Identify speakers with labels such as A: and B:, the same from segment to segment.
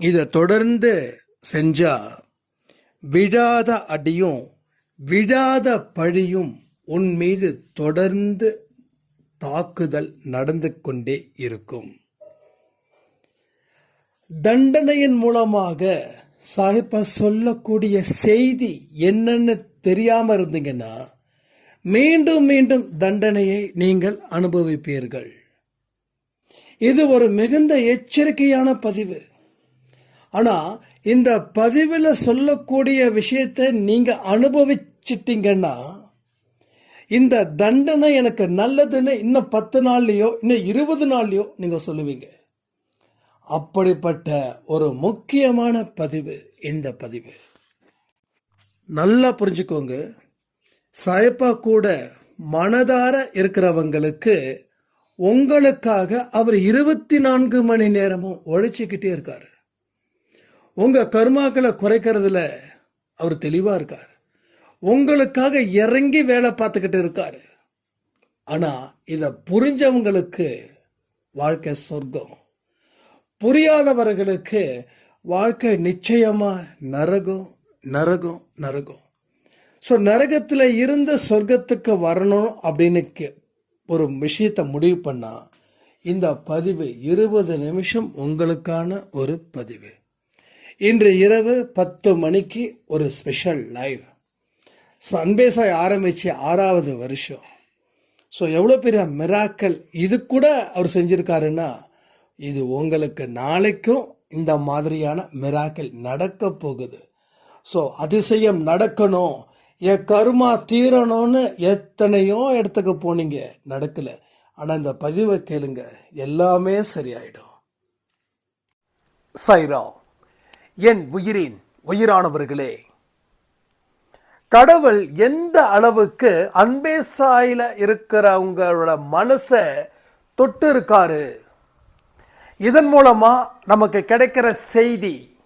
A: இதை தொடர்ந்து செஞ்சா விழாத அடியும் விழாத பழியும் உன் மீது தொடர்ந்து தாக்குதல் நடந்து கொண்டே இருக்கும். தண்டனையின் மூலமாக சாஹிப்பா சொல்லக்கூடிய செய்தி என்னன்னு தெரியாம இருந்தீங்கன்னா மீண்டும் மீண்டும் தண்டனையை நீங்கள் அனுபவிப்பீர்கள். இது ஒரு மிகுந்த எச்சரிக்கையான பதிவு. ஆனால் இந்த பதிவில் சொல்லக்கூடிய விஷயத்தை நீங்கள் அனுபவிச்சிட்டிங்கன்னா இந்த தண்டனை எனக்கு நல்லதுன்னு இன்னும் பத்து நாள்லையோ இன்னும் இருபது நாள்லையோ நீங்கள் சொல்லுவீங்க. அப்படிப்பட்ட ஒரு முக்கியமான பதிவு இந்த பதிவு. நல்லா புரிஞ்சுக்கோங்க. சாயப்பா கூட மனதார இருக்கிறவங்களுக்கு உங்களுக்காக அவர் இருபத்தி நான்கு மணி நேரமும் உழைச்சிக்கிட்டே இருக்காரு. உங்கள் கர்மாக்களை குறைக்கிறதுல அவர் தெளிவாக இருக்கார். உங்களுக்காக இறங்கி வேலை பார்த்துக்கிட்டு இருக்கார். ஆனால் இதை புரிஞ்சவங்களுக்கு வாழ்க்கை சொர்க்கம். புரியாதவர்களுக்கு வாழ்க்கை நிச்சயமாக நரகம் நரகம் நரகம். ஸோ நரகத்தில் இருந்து சொர்க்கத்துக்கு வரணும் அப்படின்னு கே- ஒரு விஷயத்தை முடிவு பண்ணால் இந்த பதிவு இருபது நிமிஷம் உங்களுக்கான ஒரு பதிவு. இன்று இரவு பத்து மணிக்கு ஒரு ஸ்பெஷல் லைவ் அன்பேசாய் ஆரம்பித்து ஆறாவது வருஷம். ஸோ எவ்வளோ பெரிய மிராக்கல் இது கூட அவர் செஞ்சிருக்காருன்னா இது உங்களுக்கு நாளைக்கும் இந்த மாதிரியான மிராக்கல் நடக்க போகுது. ஸோ அதிசயம் நடக்கணும். என் கருமா தீரணும்னு எத்தனையோ இடத்துக்கு போனீங்க நடக்கலை. ஆனால் இந்த பதிவை கேளுங்க. எல்லாமே சரியாயிடும். சைராவ் என் உயிரின் உயிரானவர்களே. கடவுள் எந்த அளவுக்கு அன்பே சாயில இருக்கிறவங்களோட மனசை தொட்டு இருக்காரு இதன் மூலமா நமக்கு கிடைக்கிற செய்தி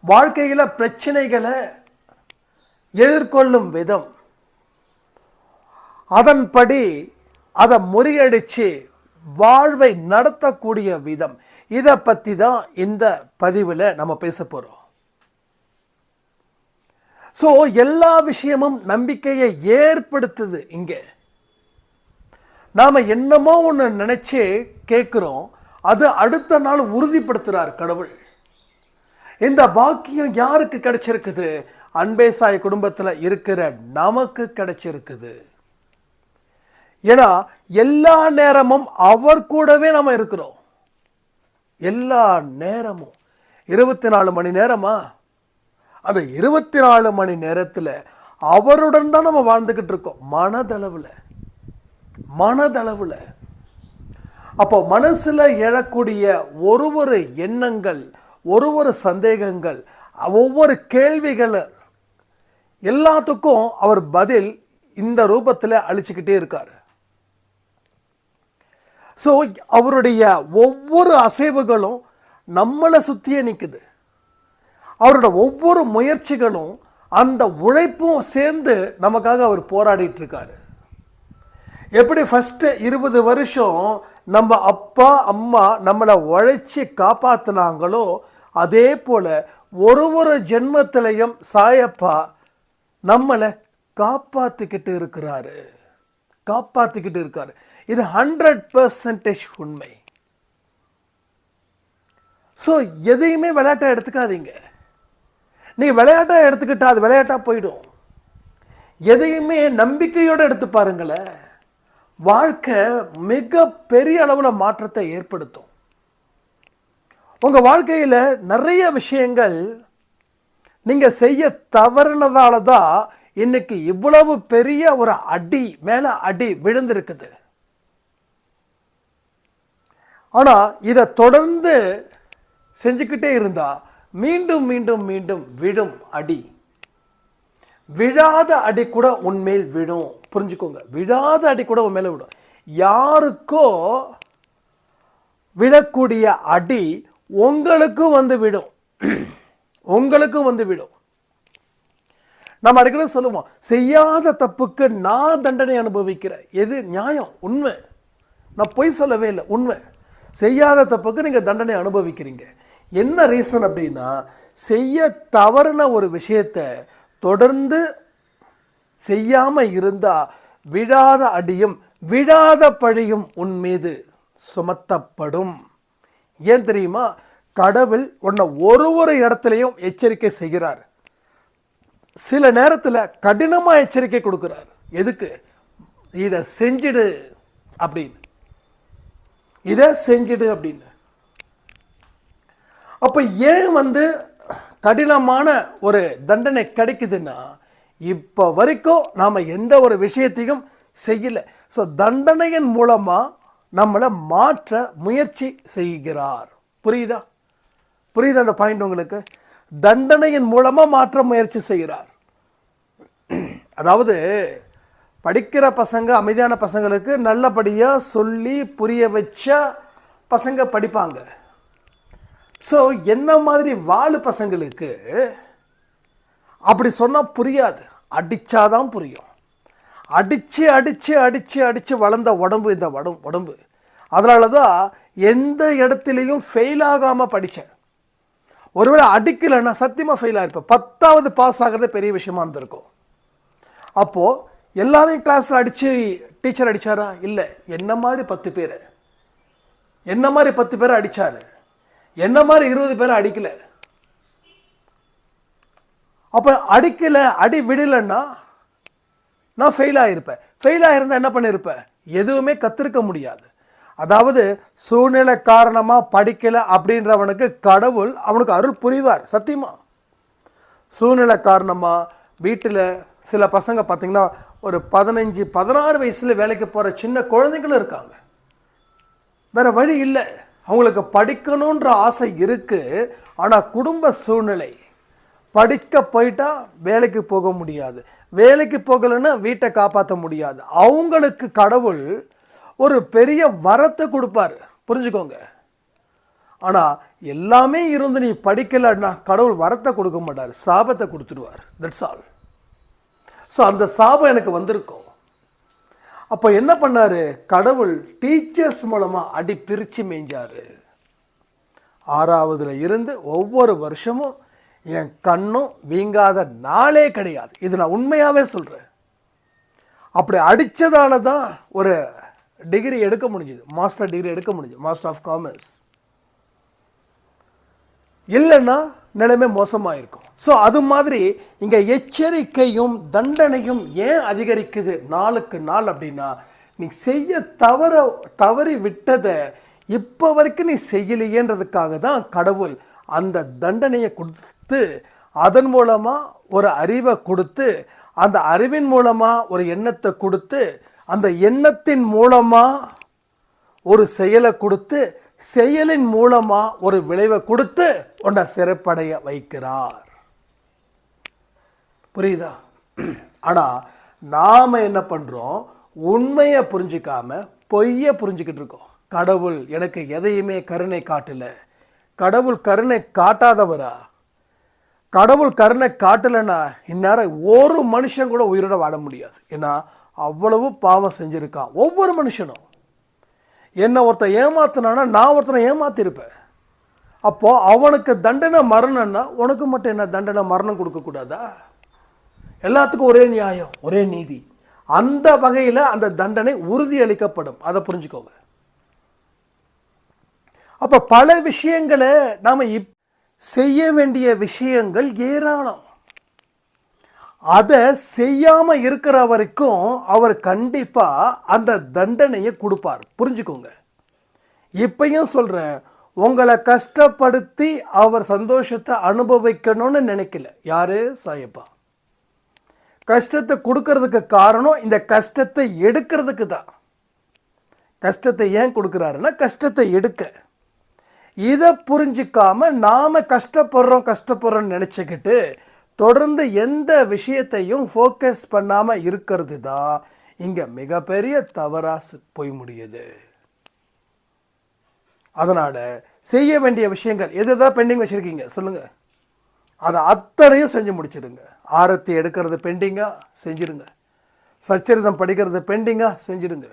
A: வாழ்க்கையில் பிரச்சனைகளை எதிர்கொள்ளும் விதம். அதன்படி அதை முறியடிச்சு வாழ்வை நடத்தக்கூடிய விதம். இதை பற்றி தான் இந்த பதிவில் நம்ம பேச போகிறோம் ஸோ எல்லா விஷயமும் நம்பிக்கையை ஏற்படுத்துது இங்கே. நாம் என்னமோ ஒன்று நினச்சி கேட்குறோம் அது அடுத்த நாள் உறுதிப்படுத்துகிறார் கடவுள். இந்த பாக்கியம் யாருக்கு கிடைச்சிருக்குது? அன்பேசாய் குடும்பத்தில் இருக்கிற நமக்கு கிடைச்சிருக்குது. ஏன்னா எல்லா நேரமும் அவர் கூடவே நம்ம இருக்கிறோம். எல்லா நேரமும். இருபத்தி நாலு மணி நேரமா? அந்த இருபத்தி நாலு மணி நேரத்தில் அவருடன் தான் நம்ம வாழ்ந்துக்கிட்டு இருக்கோம். மனதளவில். மனதளவில். அப்போ மனசில் எழக்கூடிய ஒரு ஒரு எண்ணங்கள் ஒரு ஒரு சந்தேகங்கள் ஒவ்வொரு கேள்விகள் எல்லாத்துக்கும் அவர் பதில் இந்த ரூபத்தில் அழிச்சுக்கிட்டே இருக்கார். ஸோ அவருடைய ஒவ்வொரு அசைவுகளும் நம்மளை சுற்றியே நிற்குது அவரோட ஒவ்வொரு முயற்சிகளும் அந்த உழைப்பும் சேர்ந்து நமக்காக அவர் போராடிட்டு இருக்காரு. எப்படி ஃபஸ்ட்டு இருபது வருஷம் நம்ம அப்பா அம்மா நம்மளை உழைச்சி காப்பாற்றினாங்களோ அதே போல் ஒரு ஒரு ஜென்மத்திலையும் சாயப்பா நம்மளை காப்பாற்றிக்கிட்டு இருக்கிறாரு. காப்பாற்றிக்கிட்டு இருக்காரு. இது ஹண்ட்ரட் பர்சன்டேஜ் உண்மை. ஸோ எதையுமே விளையாட்டை எடுத்துக்காதீங்க. நீங்கள் விளையாட்டா எடுத்துக்கிட்டா அது விளையாட்டா போயிடும். எதையுமே நம்பிக்கையோடு எடுத்து பாருங்களேன் வாழ்க்கை மிக பெரிய அளவில் மாற்றத்தை ஏற்படுத்தும். உங்கள் வாழ்க்கையில் நிறைய விஷயங்கள் நீங்கள் செய்ய தவறுனதால தான் இன்னைக்கு இவ்வளவு பெரிய ஒரு அடி மேலே அடி விழுந்திருக்குது. ஆனால் இதை தொடர்ந்து செஞ்சுக்கிட்டே இருந்தா மீண்டும் மீண்டும் மீண்டும் விழும் அடி. விழாத அடி கூட உன்மேல் விழும். புரிஞ்சுக்கோங்க. விழாத அடி கூட உன் விடும் யாருக்கோ விழக்கூடிய அடி உங்களுக்கும் வந்து விடும். உங்களுக்கும் வந்து விடும். நம்ம அடிக்கடி சொல்லுவோம் செய்யாத தப்புக்கு நான் தண்டனை அனுபவிக்கிறேன். எது? நியாயம் உண்மை. நான் பொய் சொல்லவே இல்லை உண்மை. செய்யாத தப்புக்கு நீங்கள் தண்டனை அனுபவிக்கிறீங்க. என்ன ரீசன் அப்படின்னா செய்ய தவறுன ஒரு விஷயத்தை தொடர்ந்து செய்யாமல் இருந்தால் விழாத அடியும் விழாத பழியும் உன் மீது சுமத்தப்படும். ஏன் தெரியுமா? கடவுள் உன்னை ஒரு ஒரு இடத்துலையும் எச்சரிக்கை செய்கிறார். சில நேரத்தில் கடினமாக எச்சரிக்கை கொடுக்குறார். எதுக்கு? இதை செஞ்சிடு அப்படின்னு. இதை செஞ்சிடு அப்படின்னு. அப்போ ஏன் வந்து கடினமான ஒரு தண்டனை கிடைக்குதுன்னா இப்போ வரைக்கும் நாம் எந்த ஒரு விஷயத்தையும் செய்யலை. ஸோ தண்டனையின் மூலமாக நம்மளை மாற்ற முயற்சி செய்கிறார். புரியுதா? புரியுதா அந்த பாயிண்ட் உங்களுக்கு? தண்டனையின் மூலமாக மாற்ற முயற்சி செய்கிறார். அதாவது படிக்கிற பசங்க அமைதியான பசங்களுக்கு நல்லபடியாக சொல்லி புரிய வச்சா பசங்க படிப்பாங்க. ஸோ என்ன மாதிரி வாழு பசங்களுக்கு அப்படி சொன்னால் புரியாது. அடித்தாதான் புரியும். அடித்து அடித்து அடித்து அடித்து வளர்ந்த உடம்பு இந்த உடம்பு. உடம்பு அதனால தான் எந்த இடத்துலையும் ஃபெயில் ஆகாமல் படித்தேன் ஒருவேளை அடிக்கலைன்னா சத்தியமாக ஃபெயிலாக இருப்பேன் பத்தாவது பாஸ் ஆகிறதே பெரிய விஷயமா இருந்திருக்கும். அப்போது எல்லாரையும் கிளாஸில் அடித்து டீச்சர் அடித்தாரா இல்லை. என்ன மாதிரி பத்து பேர்? என்ன மாதிரி பத்து பேரை அடித்தார் என்ன மாதிரி இருபது பேரை அடிக்கலை? அப்போ அடிக்கலை அடி விடலைன்னா நான் ஃபெயில் ஆகிருப்பேன் ஃபெயில் ஆகிருந்தா என்ன பண்ணியிருப்பேன் எதுவுமே கற்றுருக்க முடியாது. அதாவது சூழ்நிலை காரணமாக படிக்கலை அப்படின்றவனுக்கு கடவுள் அவனுக்கு அருள் புரிவார் சத்தியமா? சூழ்நிலை காரணமாக வீட்டில் சில பசங்க பார்த்திங்கன்னா ஒரு பதினஞ்சு பதினாறு வயசில் வேலைக்கு போகிற சின்ன குழந்தைங்களும் இருக்காங்க. வேறு வழி இல்லை. அவங்களுக்கு படிக்கணுன்ற ஆசை இருக்குது ஆனால் குடும்ப சூழ்நிலை படிக்க போயிட்டா வேலைக்கு போக முடியாது. வேலைக்கு போகலைன்னா வீட்டை காப்பாற்ற முடியாது. அவங்களுக்கு கடவுள் ஒரு பெரிய வரத்தை கொடுப்பாரு. புரிஞ்சுக்கோங்க. ஆனால் எல்லாமே இருந்து நீ படிக்கலைன்னா கடவுள் வரத்தை கொடுக்க மாட்டார். சாபத்தை கொடுத்துடுவார். தட்ஸ் ஆல் ஸோ அந்த சாபம் எனக்கு வந்திருக்கும். அப்போ என்ன பண்ணார்? கடவுள் டீச்சர்ஸ் மூலமாக அடி பிரித்து மேய்ஞ்சார். ஆறாவதுல இருந்து ஒவ்வொரு வருஷமும் என் கண்ணும் வீங்காத நாளே கிடையாது. இது நான் உண்மையாகவே சொல்கிறேன் அப்படி அடித்ததால தான் ஒரு டிகிரி எடுக்க முடிஞ்சுது. மாஸ்டர் டிகிரி எடுக்க முடிஞ்சுது. மாஸ்டர் ஆஃப் காமர்ஸ் இல்லைன்னா நிலைமை மோசமாக இருக்கும் ஸோ அது மாதிரி இங்கே எச்சரிக்கையும் தண்டனையும் ஏன் அதிகரிக்குது நாளுக்கு நாள் அப்படின்னா நீ செய்ய தவற தவறி விட்டதை இப்போ வரைக்கும் நீ செய்யலையேன்றதுக்காக தான் கடவுள் அந்த தண்டனையை கொடுத்து அதன் மூலமாக ஒரு அறிவை கொடுத்து அந்த அறிவின் மூலமாக ஒரு எண்ணத்தை கொடுத்து அந்த எண்ணத்தின் மூலமாக ஒரு செயலை கொடுத்து செயலின் மூலமாக ஒரு விளைவை கொடுத்து உன்னை சிறப்படைய வைக்கிறார். புரியுதா? ஆனால் நாம் என்ன பண்ணுறோம் உண்மையை புரிஞ்சிக்காம பொய்யை புரிஞ்சுக்கிட்டு இருக்கோம். கடவுள் எனக்கு எதையுமே கருணை காட்டலை. கடவுள் கருணை காட்டாதவரா? கடவுள் கருணை காட்டலைன்னா இந்நேரம் ஒரு மனுஷன் கூட உயிரோட வாழ முடியாது. ஏன்னா அவ்வளவு பாவம் செஞ்சுருக்கான். ஒவ்வொரு மனுஷனும். என்னை ஒருத்தன் ஏமாத்தினானா நான் ஒருத்தனை ஏமாத்திருப்பேன். அப்போது அவனுக்கு தண்டனை மரணம்னா உனக்கு மட்டும் என்ன தண்டனை மரணம் கொடுக்கக்கூடாதா? எல்லாத்துக்கும் ஒரே நியாயம் ஒரே நீதி. அந்த வகையில் அந்த தண்டனை உறுதியளிக்கப்படும். அதை புரிஞ்சுக்கோங்க. அப்போ பல விஷயங்களை நாம் இப் செய்ய வேண்டிய விஷயங்கள் ஏராளம். அதை செய்யாமல் இருக்கிற வரைக்கும் அவர் கண்டிப்பாக அந்த தண்டனையை கொடுப்பார். புரிஞ்சுக்கோங்க. இப்பையும் சொல்கிறேன் உங்களை கஷ்டப்படுத்தி அவர் சந்தோஷத்தை அனுபவிக்கணும்னு நினைக்கல. யாரு? சாயப்பா. கஷ்டத்தை கொடுக்கறதுக்கு காரணம் இந்த கஷ்டத்தை எடுக்கிறதுக்கு தான். கஷ்டத்தை ஏன் கொடுக்குறாருன்னா கஷ்டத்தை எடுக்க. இதை புரிஞ்சிக்காம நாம் கஷ்டப்படுறோம் கஷ்டப்படுறோம்னு நினச்சிக்கிட்டு தொடர்ந்து எந்த விஷயத்தையும் ஃபோக்கஸ் பண்ணாமல் இருக்கிறது தான் இங்கே மிகப்பெரிய தவறாக போய் முடியுது. அதனால் செய்ய வேண்டிய விஷயங்கள் எது எதாவது பெண்டிங் வச்சுருக்கீங்க? சொல்லுங்கள் அதை அத்தனையும் செஞ்சு முடிச்சிடுங்க. ஆரத்தி எடுக்கிறது பெண்டிங்காக செஞ்சிடுங்க. சச்சரிதம் படிக்கிறது பெண்டிங்காக செஞ்சிடுங்க.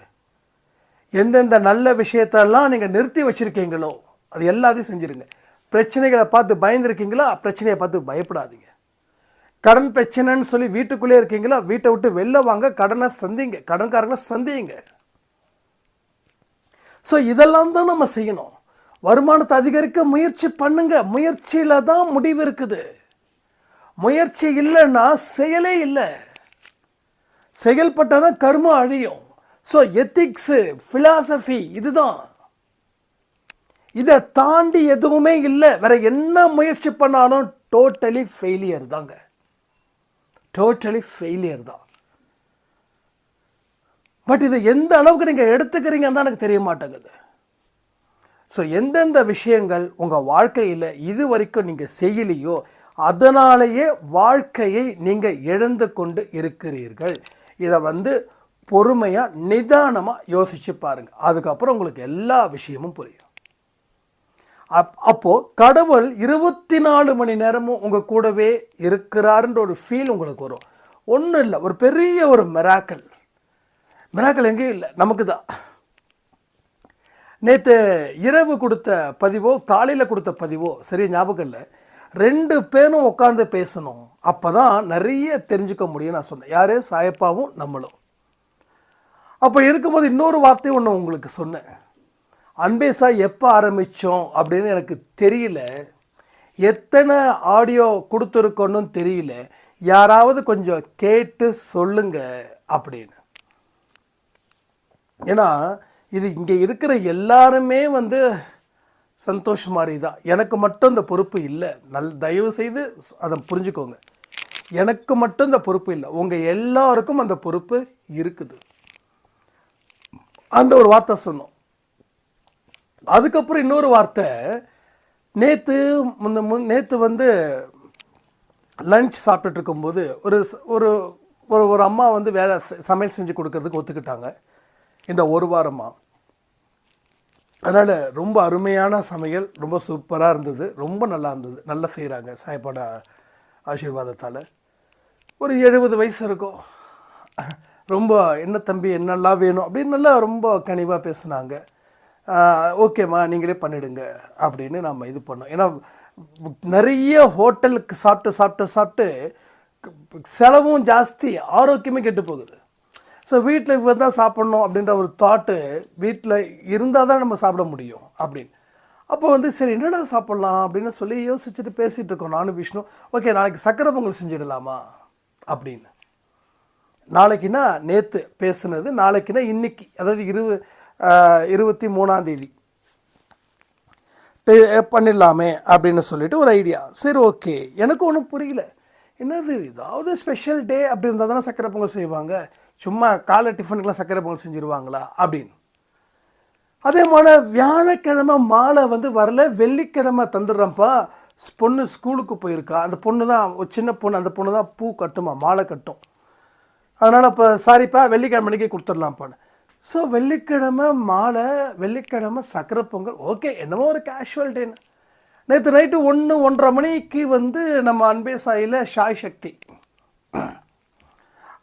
A: எந்தெந்த நல்ல விஷயத்தெல்லாம் நீங்கள் நிறுத்தி வச்சுருக்கீங்களோ அது எல்லாத்தையும் செஞ்சுருங்க பிரச்சனைகளை பார்த்து பயந்துருக்கீங்களா? பிரச்சனையை பார்த்து பயப்படாதீங்க. கடன் பிரச்சனைன்னு சொல்லி வீட்டுக்குள்ளே இருக்கீங்களா? வீட்டை விட்டு வெளில வாங்க கடனை சந்திங்க. கடன்காரங்களை சந்திங்க. ஸோ இதெல்லாம் தான் நம்ம செய்யணும். வருமானத்தை அதிகரிக்க முயற்சி பண்ணுங்க. முயற்சியில் தான் முடிவு இருக்குது. முயற்சி இல்லைன்னா செயலே இல்லை. செயல்பட்டால் தான் கர்மம் அழியும். ஸோ எத்திக்ஸு ஃபிலாசபி இதுதான். இதை தாண்டி எதுவுமே இல்லை. வேற என்ன முயற்சி பண்ணாலும் டோட்டலி ஃபெயிலியர் தாங்க. டோட்டலி ஃபெயிலியர் தான். பட் இதை எந்த அளவுக்கு நீங்கள் எடுத்துக்கிறீங்கன்னு தான் எனக்கு தெரிய மாட்டேங்குது. ஸோ எந்தெந்த விஷயங்கள் உங்கள் வாழ்க்கையில் இது வரைக்கும் நீங்கள் செய்யலையோ அதனாலேயே வாழ்க்கையை நீங்கள் இழந்து கொண்டு இருக்கிறீர்கள். இதை வந்து பொறுமையாக நிதானமாக யோசித்து பாருங்கள் அதுக்கப்புறம் உங்களுக்கு எல்லா விஷயமும் புரியும். அப் அப்போது கடவுள் இருபத்தி நாலு மணி நேரமும் உங்கள் கூடவே இருக்கிறாருன்ற ஒரு ஃபீல் உங்களுக்கு வரும். ஒன்றும் இல்லை ஒரு பெரிய ஒரு மெராக்கல் மிராக்கள் எங்கேயும் இல்லை நமக்கு தான். நேற்று இரவு கொடுத்த பதிவோ காலையில் கொடுத்த பதிவோ சரி ஞாபகம் இல்லை ரெண்டு பேரும் உட்காந்து பேசணும். அப்போ தான் நிறைய தெரிஞ்சுக்க முடியும் நான் சொன்னேன். யார்? சாயப்பாவும் நம்மளும். அப்போ இருக்கும்போது இன்னொரு வார்த்தையும் ஒன்று உங்களுக்கு சொன்னேன். அன்பேசா எப்போ ஆரம்பித்தோம் அப்படின்னு எனக்கு தெரியல. எத்தனை ஆடியோ கொடுத்துருக்கோன்னு தெரியல. யாராவது கொஞ்சம் கேட்டு சொல்லுங்க அப்படின்னு. ஏன்னா இது இங்கே இருக்கிற எல்லாருமே வந்து சந்தோஷ் மாதிரி தான். எனக்கு மட்டும் இந்த பொறுப்பு இல்லை. நல் தயவு செய்து அதை புரிஞ்சுக்கோங்க. எனக்கு மட்டும் இந்த பொறுப்பு இல்லை. உங்கள் எல்லாருக்கும் அந்த பொறுப்பு இருக்குது. அந்த ஒரு வார்த்தை சொன்னோம். அதுக்கப்புறம் இன்னொரு வார்த்தை. நேற்று முன்ன முன் நேற்று வந்து லஞ்ச் சாப்பிட்டுட்டு இருக்கும்போது ஒரு ஒரு ஒரு ஒரு அம்மா வந்து வேலை செ- சமையல் செஞ்சு கொடுக்கறதுக்கு ஒத்துக்கிட்டாங்க. இந்த ஒரு வாரமாக அதனால் ரொம்ப அருமையான சமையல் ரொம்ப சூப்பராக இருந்தது. ரொம்ப நல்லா இருந்தது. நல்லா செய்கிறாங்க சாய்ப்பாட ஆசீர்வாதத்தால். ஒரு எழுபது வயசு இருக்கும். ரொம்ப என்ன தம்பி என்னெல்லாம் வேணும்? அப்படின்னு நல்லா ரொம்ப கனிவாக பேசுனாங்க. ஓகேம்மா நீங்களே பண்ணிடுங்க அப்படின்னு நம்ம இது பண்ணோம். ஏன்னா நிறைய ஹோட்டலுக்கு சாப்பிட்டு சாப்பிட்டு சாப்பிட்டு செலவும் ஜாஸ்தி ஆரோக்கியமே கெட்டு போகுது. ஸோ வீட்டில் இப்போ தான் சாப்பிட்ணும் அப்படின்ற ஒரு தாட்டு வீட்டில் இருந்தால் தான் நம்ம சாப்பிட முடியும் அப்படின்னு. அப்போ வந்து சரி என்னடா சாப்பிட்லாம் அப்படின்னு சொல்லி யோசிச்சுட்டு பேசிகிட்டு இருக்கோம். நானும் விஷ்ணு ஓகே நாளைக்கு சக்கரை பொங்கல் செஞ்சிடலாமா? அப்படின்னு. நாளைக்குன்னா நேற்று பேசுனது நாளைக்குன்னா இன்றைக்கி அதாவது இரு இருபத்தி மூணாந்தேதி பே- பண்ணிடலாமே அப்படின்னு சொல்லிட்டு ஒரு ஐடியா. சரி ஓகே. எனக்கு ஒன்றும் புரியல. என்னது ஏதாவது ஸ்பெஷல் டே அப்படி இருந்தால் தானே சக்கரை பொங்கல் செய்வாங்க? சும்மா காலை டிஃபனுக்கெலாம் சக்கரை பொங்கல் செஞ்சுருவாங்களா? அப்படின்னு. அதே மாதிரி வியாழக்கிழமை மாலை வந்து வரல. வெள்ளிக்கிழமை தந்துடுறேன்ப்பா. பொண்ணு ஸ்கூலுக்கு போயிருக்கா. அந்த பொண்ணு தான் ஒரு சின்ன பொண்ணு அந்த பொண்ணு தான் பூ கட்டுமா? மாலை கட்டும். அதனால் இப்போ சாரிப்பா வெள்ளிக்கிழமை மணிக்கே கொடுத்துடலாம்ப்பான்னு. ஸோ வெள்ளிக்கிழமை மாலை வெள்ளிக்கிழமை சக்கரை பொங்கல். ஓகே என்னமோ ஒரு கேஷுவல் டேன்னு நேற்று நைட்டு ஒன்று ஒன்றரை மணிக்கு வந்து நம்ம அன்பே சாயில் ஷாய் சக்தி.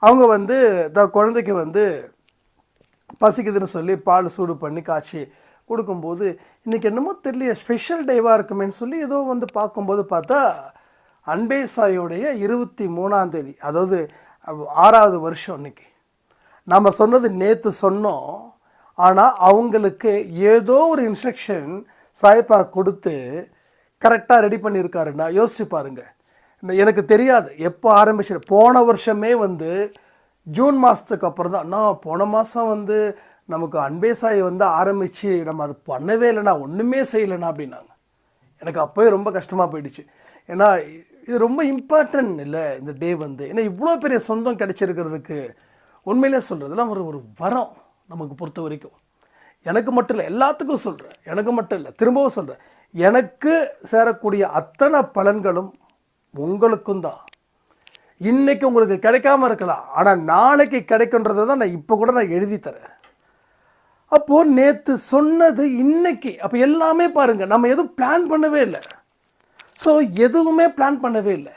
A: அவங்க வந்து த குழந்தைக்கு வந்து பசிக்குதுன்னு சொல்லி பால் சூடு பண்ணி காய்ச்சி கொடுக்கும்போது இன்றைக்கி என்னமோ தெரியல ஸ்பெஷல் டேவாக இருக்குமேன்னு சொல்லி ஏதோ வந்து பார்க்கும்போது பார்த்தா அன்பே சாயோடைய இருபத்தி மூணாந்தேதி அதாவது ஆறாவது வருஷம் இன்றைக்கி நம்ம சொன்னது நேற்று சொன்னோம். ஆனால் அவங்களுக்கு ஏதோ ஒரு இன்ஸ்ட்ரக்ஷன் சாயப்பா கொடுத்து கரெக்டாக ரெடி பண்ணியிருக்காருன்னா யோசிச்சு பாருங்க. இந்த எனக்கு தெரியாது. எப்போ ஆரம்பிச்சு போன வருஷமே வந்து ஜூன் மாதத்துக்கு அப்புறம் தான். நான் போன மாதம் வந்து நமக்கு அன்பே சாய் வந்து ஆரம்பித்து நம்ம அது பண்ணவே இல்லைனா ஒன்றுமே செய்யலைண்ணா அப்படின்னாங்க. எனக்கு அப்போவே ரொம்ப கஷ்டமாக போயிடுச்சு. ஏன்னா இது ரொம்ப இம்பார்ட்டன்ட் இல்லை இந்த டே வந்து. ஏன்னா இவ்வளோ பெரிய சொந்தம் கிடச்சிருக்கிறதுக்கு உண்மையிலே சொல்கிறதுலாம் ஒரு ஒரு வரம் நமக்கு பொறுத்த வரைக்கும். எனக்கு மட்டும் இல்லை எல்லாத்துக்கும் சொல்கிறேன் எனக்கு மட்டும் இல்லை திரும்பவும் சொல்கிறேன் எனக்கு சேரக்கூடிய அத்தனை பலன்களும் உங்களுக்கும் தான். இன்றைக்கி உங்களுக்கு கிடைக்காம இருக்கலாம். ஆனால் நாளைக்கு கிடைக்குன்றதை தான் நான் இப்போ கூட நான் எழுதி தரேன். அப்போது நேற்று சொன்னது இன்னைக்கு. அப்போ எல்லாமே பாருங்கள் நம்ம எதுவும் பிளான் பண்ணவே இல்லை. ஸோ எதுவுமே பிளான் பண்ணவே இல்லை.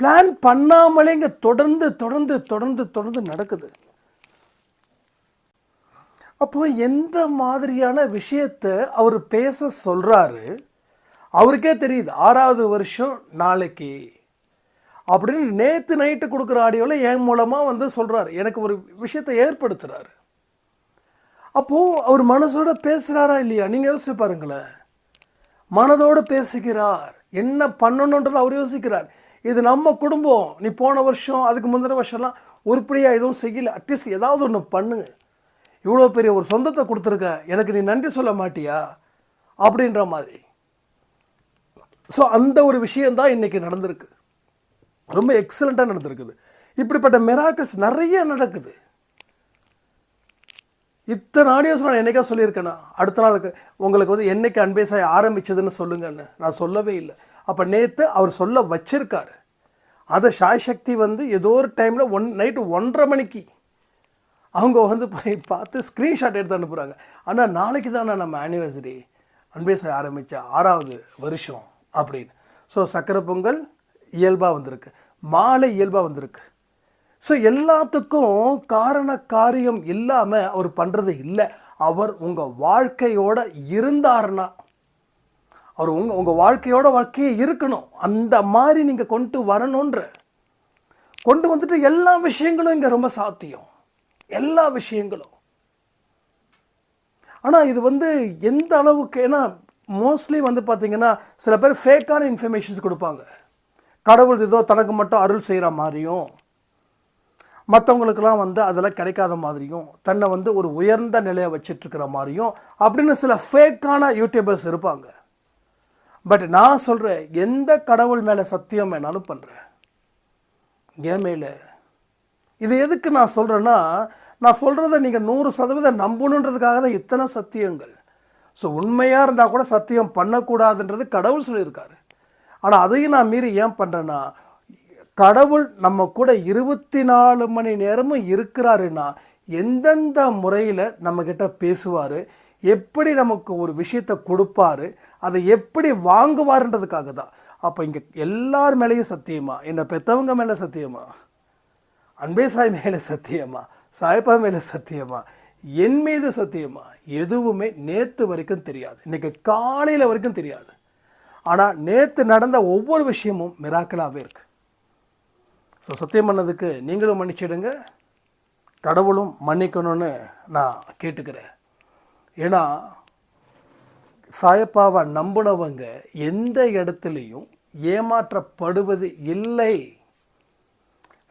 A: பிளான் பண்ணாமலே இங்கே தொடர்ந்து தொடர்ந்து தொடர்ந்து தொடர்ந்து நடக்குது. அப்போ எந்த மாதிரியான விஷயத்தை அவர் பேச சொல்கிறாரு அவருக்கே தெரியுது ஆறாவது வருஷம் நாளைக்கு அப்படின்னு நேற்று நைட்டு கொடுக்குற ஆடியோவில் என் மூலமாக வந்து சொல்கிறாரு எனக்கு ஒரு விஷயத்தை ஏற்படுத்துகிறாரு அப்போது அவர் மனசோட பேசுகிறாரா இல்லையா? நீங்கள் யோசிச்சு பாருங்களேன். மனதோடு பேசுகிறார். என்ன பண்ணணுன்றது அவர் யோசிக்கிறார். இது நம்ம குடும்பம். நீ போன வருஷம் அதுக்கு முந்தின வருஷம்லாம் உருப்படியாக எதுவும் செய்யல. அட்லீஸ்ட் ஏதாவது ஒன்று பண்ணுங்க. இவ்வளோ பெரிய ஒரு சொந்தத்தை கொடுத்துருக்க. எனக்கு நீ நன்றி சொல்ல மாட்டியா? அப்படின்ற மாதிரி. ஸோ அந்த ஒரு விஷயந்தான் இன்றைக்கி நடந்திருக்கு. ரொம்ப எக்ஸலண்ட்டாக நடந்திருக்குது. இப்படிப்பட்ட மெராக்கஸ் நிறைய நடக்குது. இத்தனை ஆடியோஸ் நான் என்னைக்கா சொல்லியிருக்கேனா? அடுத்த நாளுக்கு உங்களுக்கு வந்து என்னைக்கு அன்பேசாய் ஆரம்பிச்சதுன்னு சொல்லுங்கன்னு. நான் சொல்லவே இல்லை. அப்போ நேற்று அவர் சொல்ல வச்சிருக்காரு. அதை சாய் சக்தி வந்து ஏதோ ஒரு டைமில் ஒன் நைட்டு ஒன்றரை மணிக்கு அவங்க வந்து பார்த்து ஸ்க்ரீன்ஷாட் எடுத்து அனுப்புகிறாங்க ஆனால் நாளைக்கு தானே நம்ம ஆனிவர்சரி அன்பே சாய் ஆரம்பித்த ஆறாவது வருஷம் அப்படின்னு. ஸோ சக்கரை பொங்கல் இயல்பாக வந்திருக்கு. மாலை இயல்பாக வந்திருக்கு. ஸோ எல்லாத்துக்கும் காரண காரியம் இல்லாமல் அவர் பண்ணுறது இல்லை. அவர் உங்கள் வாழ்க்கையோட இருந்தாருன்னா அவர் உங்கள் உங்கள் வாழ்க்கையோட வாழ்க்கையே இருக்கணும். அந்த மாதிரி நீங்கள் கொண்டு வரணுன்ற. கொண்டு வந்துட்டு எல்லா விஷயங்களும் இங்கே ரொம்ப சாத்தியம். எல்லா விஷயங்களும். ஆனால் இது வந்து எந்த அளவுக்கு ஏன்னா மோஸ்ட்லி வந்து பார்த்தீங்கன்னா சில பேர் ஃபேக்கான இன்ஃபர்மேஷன்ஸ் கொடுப்பாங்க. கடவுள் ஏதோ தனக்கு மட்டும் அருள் செய்கிற மாதிரியும் மற்றவங்களுக்கெல்லாம் வந்து அதெல்லாம் கிடைக்காத மாதிரியும் தன்னை வந்து ஒரு உயர்ந்த நிலையை வச்சிட்ருக்கிற மாதிரியும் அப்படின்னு சில ஃபேக்கான யூடியூபர்ஸ் இருப்பாங்க. பட் நான் சொல்கிறேன் எந்த கடவுள் மேலே சத்தியம் வேணாலும் பண்ணுறேன் என் மேலே. இது எதுக்கு நான் சொல்கிறேன்னா நான் சொல்கிறத நீங்கள் நூறு சதவீதம் நம்பணுன்றதுக்காக தான் இத்தனை சத்தியங்கள். ஸோ உண்மையாக இருந்தால் கூட சத்தியம் பண்ணக்கூடாதுன்றது கடவுள் சொல்லியிருக்காரு. ஆனால் அதையும் நான் மீறி ஏன் பண்ணுறேன்னா கடவுள் நம்ம கூட இருபத்தி நாலு மணி நேரமும் இருக்கிறாருன்னா எந்தெந்த முறையில் நம்மக்கிட்ட பேசுவார் எப்படி நமக்கு ஒரு விஷயத்தை கொடுப்பாரு அதை எப்படி வாங்குவாருன்றதுக்காக தான். அப்போ இங்கே எல்லார் மேலேயும் சத்தியமா? என்னை பெற்றவங்க மேலே சத்தியமா? அன்பே சாய் மேலே சத்தியமா? சாய்பா மேலே சத்தியமா? என் மீது சத்தியமா? எதுவுமே நேற்று வரைக்கும் தெரியாது. இன்றைக்கி காலையில் வரைக்கும் தெரியாது. ஆனால் நேற்று நடந்த ஒவ்வொரு விஷயமும் மிராக்கலாகவே இருக்கு. ஸோ சத்தியம் பண்ணதுக்கு நீங்களும் மன்னிச்சிடுங்க. கடவுளும் மன்னிக்கணும்னு நான் கேட்டுக்கிறேன். ஏன்னா சாயப்பாவை நம்பினவங்க எந்த இடத்துலையும் ஏமாற்றப்படுவது இல்லை.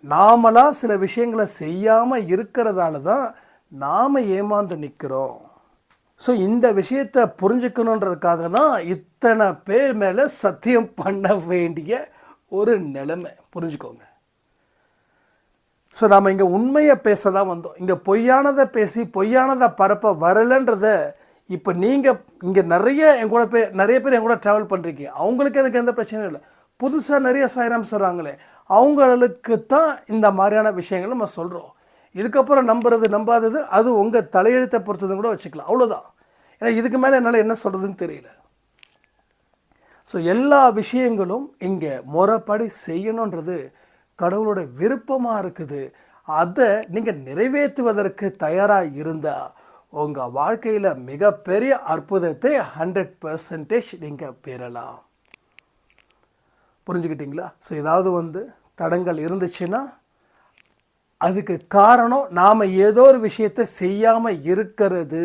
A: நாமளாக சில விஷயங்களை செய்யாமல் இருக்கிறதால தான் நாம் ஏமாந்து நிற்கிறோம் ஸோ இந்த விஷயத்தை புரிஞ்சுக்கணுன்றதுக்காக தான் இத்தனை பேர் மேலே சத்தியம் பண்ண வேண்டிய ஒரு நிலைமை. புரிஞ்சுக்கோங்க. ஸோ நாம் இங்கே உண்மையை பேச தான் வந்தோம். இங்கே பொய்யானதை பேசி பொய்யானதை பரப்ப வரலைன்றத இப்போ நீங்கள் இங்கே நிறைய என் கூட நிறைய பேர் என் கூட ட்ராவல் பண்ணுறீங்க அவங்களுக்கு எனக்கு எந்த பிரச்சனையும் இல்லை. புதுசாக நிறைய சாயிராம் சொல்கிறாங்களே அவங்களுக்கு தான் இந்த மாதிரியான விஷயங்கள் நம்ம சொல்கிறோம் இதுக்கப்புறம் நம்புறது நம்பாதது அது உங்கள் தலையெழுத்தை பொறுத்ததும் கூட வச்சுக்கலாம். அவ்வளோதான் ஏன்னா இதுக்கு மேலே என்னால் என்ன சொல்கிறதுன்னு தெரியல. ஸோ எல்லா விஷயங்களும் இங்கே முறைப்படி செய்யணுன்றது கடவுளோட விருப்பமாக இருக்குது. அதை நீங்கள் நிறைவேற்றுவதற்கு தயாராக இருந்தால் உங்கள் வாழ்க்கையில் மிகப்பெரிய அற்புதத்தை ஹண்ட்ரட் பர்சன்டேஜ் நீங்கள் பெறலாம். புரிஞ்சுக்கிட்டீங்களா? ஸோ ஏதாவது வந்து தடங்கள் இருந்துச்சுன்னா அதுக்கு காரணம் நாம் ஏதோ ஒரு விஷயத்தை செய்யாமல் இருக்கிறது.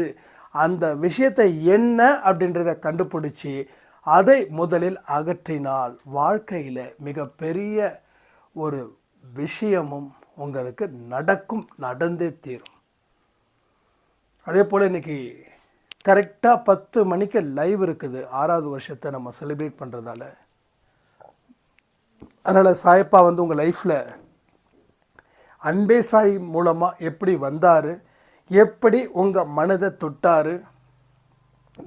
A: அந்த விஷயத்தை என்ன அப்படின்றத கண்டுபிடிச்சி அதை முதலில் அகற்றினால் வாழ்க்கையில் மிகப்பெரிய ஒரு விஷயமும் உங்களுக்கு நடக்கும் நடந்தே தீரும். அதே போல் இன்றைக்கி கரெக்டாக பத்து மணிக்கு லைவ் இருக்குது. ஆறாவது வருஷத்தை நம்ம செலிப்ரேட் பண்ணுறதால அதனால் சாயப்பா வந்து உங்கள் லைஃப்பில் அன்பே சாய் மூலமாக எப்படி வந்தார்? எப்படி உங்கள் மனதை தொட்டார்?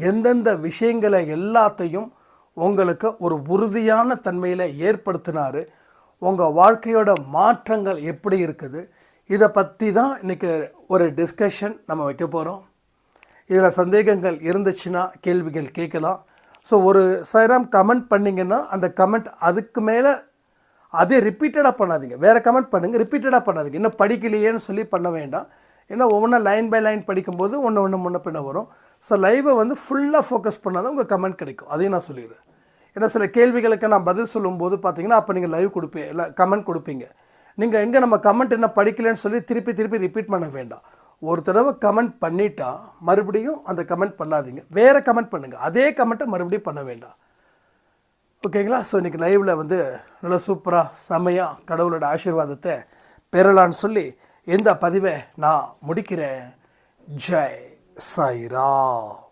A: எந்தெந்த விஷயங்களை எல்லாத்தையும் உங்களுக்கு ஒரு உறுதியான தன்மையில் ஏற்படுத்தினார்? உங்கள் வாழ்க்கையோட மாற்றங்கள் எப்படி இருக்குது? இதை பற்றி தான் இன்றைக்கி ஒரு டிஸ்கஷன் நம்ம வைக்க போகிறோம் இதில் சந்தேகங்கள் இருந்துச்சுன்னா கேள்விகள் கேட்கலாம். ஸோ ஒரு சைராம் கமெண்ட் பண்ணிங்கன்னா அந்த கமெண்ட் அதுக்கு மேலே அதே ரிப்பீட்டடாக பண்ணாதீங்க. வேறு கமெண்ட் பண்ணுங்கள் ரிப்பீட்டடாக பண்ணாதீங்க. இன்னும் படிக்கலையேன்னு சொல்லி பண்ண வேண்டாம். ஏன்னா ஒவ்வொன்றா லைன் பை லைன் படிக்கும்போது ஒன்று ஒன்று முன்ன பின்ன வரும். ஸோ லைவை வந்து ஃபுல்லாக ஃபோக்கஸ் பண்ணால் தான் உங்கள் கமெண்ட் கிடைக்கும். அதையும் நான் சொல்லிடுறேன். ஏன்னா சில கேள்விகளுக்கு நான் பதில் சொல்லும்போது பார்த்தீங்கன்னா அப்போ நீங்கள் லைவ் கொடுப்பீங்க. இல்லை கமெண்ட் கொடுப்பீங்க. நீங்கள் எங்கே நம்ம கமெண்ட் என்ன படிக்கலைன்னு சொல்லி திருப்பி திருப்பி ரிப்பீட் பண்ண வேண்டாம். ஒரு தடவை கமெண்ட் பண்ணிட்டா மறுபடியும் அந்த கமெண்ட் பண்ணாதீங்க. வேறு கமெண்ட் பண்ணுங்கள் அதே கமெண்ட்டை மறுபடியும் பண்ண வேண்டாம். ஓகேங்களா ஸோ இன்றைக்கி லைவில் வந்து நல்லா சூப்பராக செமையாக கடவுளோட ஆசீர்வாதத்தை பெறலான்னு சொல்லி எந்த பதிவை நான் முடிக்கிறேன். ஜெய் சாய்ராம்.